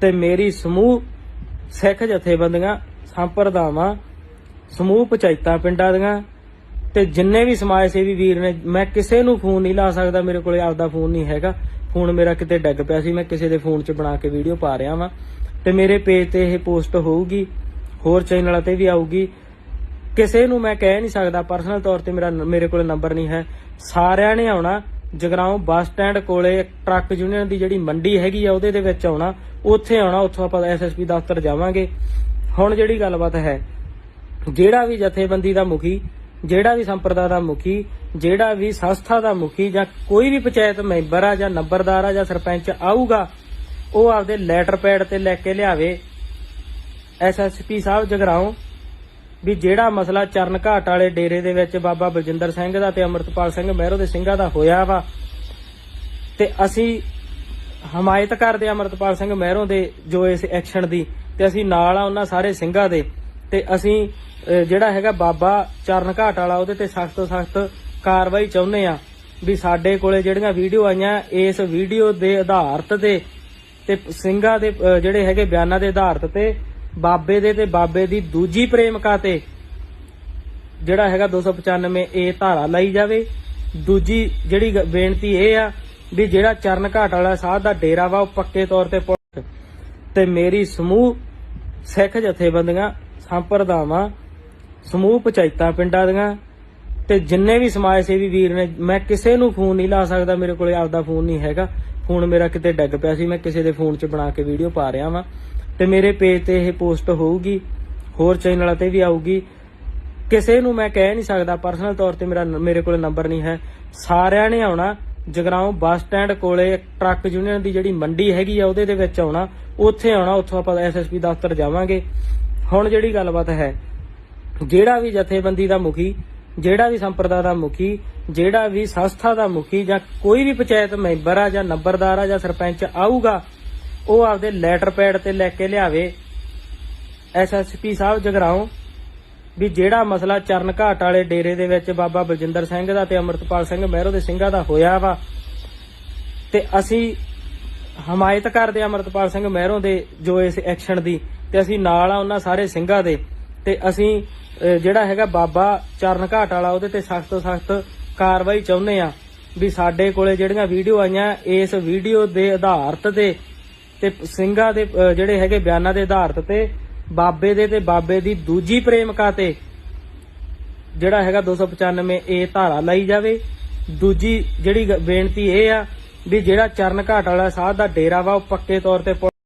ਤੇ ਮੇਰੀ ਸਮੂਹ ਸਿੱਖ ਜਥੇਬੰਦੀਆਂ, ਸੰਪਰਦਾਵਾਂ, ਸਮੂਹ ਪੰਚਾਇਤਾਂ ਪਿੰਡਾਂ ਦੀਆਂ ਤੇ ਜਿੰਨੇ ਵੀ ਸਮਾਜ ਸੇਵੀ ਵੀਰ ਨੇ, ਮੈਂ ਕਿਸੇ ਨੂੰ ਫੋਨ ਨਹੀਂ ਲਾ ਸਕਦਾ, ਮੇਰੇ ਕੋਲੇ ਆਪਦਾ ਫੋਨ ਨਹੀਂ ਹੈਗਾ। ਫੋਨ ਮੇਰਾ ਕਿਤੇ ਡੱਗ ਪਿਆ ਸੀ, ਮੈਂ ਕਿਸੇ ਦੇ ਫੋਨ 'ਚ ਬਣਾ ਕੇ ਵੀਡੀਓ ਪਾ ਰਿਹਾ ਵਾਂ। ਤੇ ਮੇਰੇ ਪੇਜ ਤੇ ਇਹ ਪੋਸਟ ਹੋਊਗੀ, ਹੋਰ ਚੈਨਲਾਂ ਤੇ ਵੀ ਆਊਗੀ। ਕਿਸੇ ਨੂੰ ਮੈਂ ਕਹਿ ਨਹੀਂ ਸਕਦਾ, ਪਰਸਨਲ ਤੌਰ ਤੇ ਮੇਰਾ ਮੇਰੇ ਕੋਲ ਨੰਬਰ ਨਹੀਂ ਹੈ। ਸਾਰਿਆਂ ਨੇ ਆਉਣਾ ਜਗਰਾਉਂ ਬੱਸ ਸਟੈਂਡ ਕੋਲੇ ਟਰੱਕ ਯੂਨੀਅਨ ਦੀ ਜਿਹੜੀ ਮੰਡੀ ਹੈਗੀ ਆ ਉਹਦੇ ਦੇ ਵਿੱਚ ਆਉਣਾ। ਉੱਥੇ ਆਉਣਾ, ਉੱਥੋਂ ਆਪਾਂ ਐਸਐਸਪੀ ਦਫ਼ਤਰ ਜਾਵਾਂਗੇ। ਹੁਣ ਜਿਹੜੀ ਗੱਲਬਾਤ ਹੈ, ਜਿਹੜਾ ਵੀ ਜਥੇਬੰਦੀ ਦਾ ਮੁਖੀ, ਜਿਹੜਾ ਵੀ ਸੰਪਰਦਾ ਦਾ ਮੁਖੀ, ਜਿਹੜਾ ਵੀ ਸੰਸਥਾ ਦਾ ਮੁਖੀ ਜਾਂ ਕੋਈ ਵੀ ਪੰਚਾਇਤ ਮੈਂਬਰ ਆ ਜਾਂ ਨੰਬਰਦਾਰ ਆ ਜਾਂ ਸਰਪੰਚ ਆਊਗਾ, ਉਹ ਆਪਦੇ ਲੈਟਰ ਪੈਡ ਤੇ ਲੈ ਕੇ ਲਿਆਵੇ। ਐਸਐਸਪੀ ਸਾਹਿਬ ਜਗਰਾਉਂ ਵੀ ਜਿਹੜਾ ਮਸਲਾ ਚਰਨ ਘਾਟ ਵਾਲੇ ਡੇਰੇ ਦੇ ਵਿੱਚ ਬਾਬਾ ਬਲਜਿੰਦਰ ਸਿੰਘ ਦਾ ਤੇ ਅਮਰਤਪਾਲ ਸਿੰਘ ਮਹਿਰੋ ਦੇ ਸਿੰਘਾਂ ਦਾ ਹੋਇਆ ਵਾ, ਤੇ ਅਸੀਂ ਹਮਾਇਤ ਕਰਦੇ ਹਾਂ ਅਮਰਤਪਾਲ ਸਿੰਘ ਮਹਿਰੋ ਦੇ ਜੋ ਇਸ ਐਕਸ਼ਨ ਦੀ, ਤੇ ਅਸੀਂ ਨਾਲ ਆ ਉਹਨਾਂ ਸਾਰੇ ਸਿੰਘਾਂ ਦੇ, ਤੇ ਅਸੀਂ ਜਿਹੜਾ ਹੈਗਾ ਬਾਬਾ ਚਰਨ ਘਾਟ ਵਾਲਾ ਉਹਦੇ ਤੇ ਸਖਤ ਤੋਂ ਸਖਤ ਕਾਰਵਾਈ ਚਾਹੁੰਦੇ ਆ ਵੀ ਸਾਡੇ ਕੋਲੇ ਜਿਹੜੀਆਂ ਵੀਡੀਓ ਆਈਆਂ, ਇਸ ਵੀਡੀਓ ਦੇ ਆਧਾਰਤ ਤੇ ਤੇ ਸਿੰਘਾਂ ਦੇ ਜਿਹੜੇ ਹੈਗੇ ਬਿਆਨਾਂ ਦੇ ਆਧਾਰਤ ਤੇ ਬਾਬੇ ਦੇ ਤੇ ਬਾਬੇ ਦੀ ਦੂਜੀ ਪ੍ਰੇਮਿਕਾ ਤੇ ਜਿਹੜਾ ਹੈਗਾ 295 ਏ ਧਾਰਾ ਲਾਈ ਜਾਵੇ। ਦੂਜੀ ਜਿਹੜੀ ਬੇਨਤੀ ਇਹ ਆ ਵੀ ਜਿਹੜਾ ਚਰਨ ਘਾਟ ਵਾਲਾ ਸਾਧ ਦਾ ਡੇਰਾ ਵਾ ਉਹ ਪੱਕੇ ਤੌਰ ਤੇ ਪੁੱਟ ਤੇ ਮੇਰੀ ਸਮੂਹ ਸਿੱਖ ਜਥੇਬੰਦੀਆਂ, ਸੰਪਰਦਾਵਾਂ, ਸਮੂਹ ਪੰਚਾਇਤਾਂ ਪਿੰਡਾਂ ਦੀਆਂ ਤੇ ਜਿੰਨੇ ਵੀ ਸਮਾਜ ਸੇਵੀ ਵੀਰ ਨੇ, ਮੈਂ ਕਿਸੇ ਨੂੰ ਫੋਨ ਨਹੀਂ ਲਾ ਸਕਦਾ, ਮੇਰੇ ਕੋਲੇ ਆਪਦਾ ਫੋਨ ਨਹੀਂ ਹੈਗਾ। ਫੋਨ ਮੇਰਾ ਕਿਤੇ ਡੱਗ ਪਿਆ ਸੀ, ਮੈਂ ਕਿਸੇ ਦੇ ਫੋਨ 'ਚ ਬਣਾ ਕੇ ਵੀਡੀਓ ਪਾ ਰਿਹਾ ਵਾਂ। ਤੇ ਮੇਰੇ ਪੇਜ ਤੇ ਇਹ ਪੋਸਟ ਹੋਊਗੀ, ਹੋਰ ਚੈਨਲਾਂ ਤੇ ਵੀ ਆਊਗੀ। ਕਿਸੇ ਨੂੰ ਮੈਂ ਕਹਿ ਨਹੀਂ ਸਕਦਾ ਪਰਸਨਲ ਤੌਰ ਤੇ ਮੇਰਾ ਮੇਰੇ ਕੋਲ ਨੰਬਰ ਨਹੀਂ ਹੈ। ਸਾਰਿਆਂ ਨੇ ਆਉਣਾ, ਜਗਰਾਉਂ ਬੱਸ ਸਟੈਂਡ ਕੋਲੇ ਟਰੱਕ ਯੂਨੀਅਨ ਦੀ ਜਿਹੜੀ ਮੰਡੀ ਹੈਗੀ ਆ, ਉਹਦੇ ਦੇ ਵਿੱਚ ਆਉਣਾ। ਉੱਥੇ ਆਉਣਾ, ਉੱਥੋਂ ਆਪਾਂ ਐਸਐਸਪੀ ਦਫ਼ਤਰ ਜਾਵਾਂਗੇ। ਹੁਣ ਜਿਹੜੀ ਗੱਲਬਾਤ ਹੈ, ਜਿਹੜਾ ਵੀ ਜਥੇਬੰਦੀ ਦਾ ਮੁਖੀ, ਜਿਹੜਾ ਵੀ ਸੰਪਰਦਾ ਦਾ ਮੁਖੀ, ਜਿਹੜਾ ਵੀ ਸੰਸਥਾ ਦਾ ਮੁਖੀ ਜਾਂ ਕੋਈ ਵੀ ਪੰਚਾਇਤ ਮੈਂਬਰ ਆ ਜਾਂ ਨੰਬਰਦਾਰ ਆ ਜਾਂ ਸਰਪੰਚ ਆਊਗਾ ਉਹ ਆਪਦੇ ਲੈਟਰ ਪੈਡ ਤੇ ਲੈ ਕੇ ਲਿਆਵੇ। ਐਸਐਸਪੀ ਸਾਹਿਬ ਜਗਰਾਉਂ, ਵੀ ਜਿਹੜਾ ਮਸਲਾ ਚਰਨ ਘਾਟ ਵਾਲੇ ਡੇਰੇ ਦੇ ਵਿੱਚ ਬਾਬਾ ਬਲਜਿੰਦਰ ਸਿੰਘ ਦਾ ਤੇ ਅਮਰਤਪਾਲ ਸਿੰਘ ਮਹਿਰੋ ਦੇ ਸਿੰਘਾਂ ਦਾ ਹੋਇਆ ਵਾ, ਤੇ ਅਸੀਂ ਹਮਾਇਤ ਕਰਦੇ ਹਾਂ ਅਮਰਤਪਾਲ ਸਿੰਘ ਮਹਿਰੋ ਦੇ ਜੋ ਇਸ ਐਕਸ਼ਨ ਦੀ, ਤੇ ਅਸੀਂ ਨਾਲ ਆ ਉਹਨਾਂ ਸਾਰੇ ਸਿੰਘਾਂ ਦੇ, ਤੇ ਅਸੀਂ ਜਿਹੜਾ ਹੈਗਾ ਬਾਬਾ ਚਰਨ ਘਾਟ ਵਾਲਾ ਉਹਦੇ ਤੇ ਸਖਤ ਤੋਂ ਸਖਤ ਕਾਰਵਾਈ ਚਾਹੁੰਦੇ ਆ, ਵੀ ਸਾਡੇ ਕੋਲੇ ਜਿਹੜੀਆਂ ਵੀਡੀਓ ਆਈਆਂ, ਇਸ ਵੀਡੀਓ ਦੇ ਆਧਾਰਤ ਤੇ ਤੇ ਸਿੰਘਾਂ ਦੇ ਜਿਹੜੇ ਹੈਗੇ ਬਿਆਨਾਂ ਦੇ ਆਧਾਰਤ ਤੇ ਬਾਬੇ ਦੇ ਤੇ ਬਾਬੇ ਦੀ ਦੂਜੀ ਪ੍ਰੇਮਿਕਾ ਤੇ ਜਿਹੜਾ ਹੈਗਾ 295 ਏ ਧਾਰਾ ਲਾਈ ਜਾਵੇ। ਦੂਜੀ ਜਿਹੜੀ ਬੇਨਤੀ ਇਹ ਆ ਵੀ ਜਿਹੜਾ ਚਰਨ ਘਾਟ ਵਾਲਾ ਸਾਧ ਦਾ ਡੇਰਾ ਵਾ ਉਹ ਪੱਕੇ ਤੌਰ ਤੇ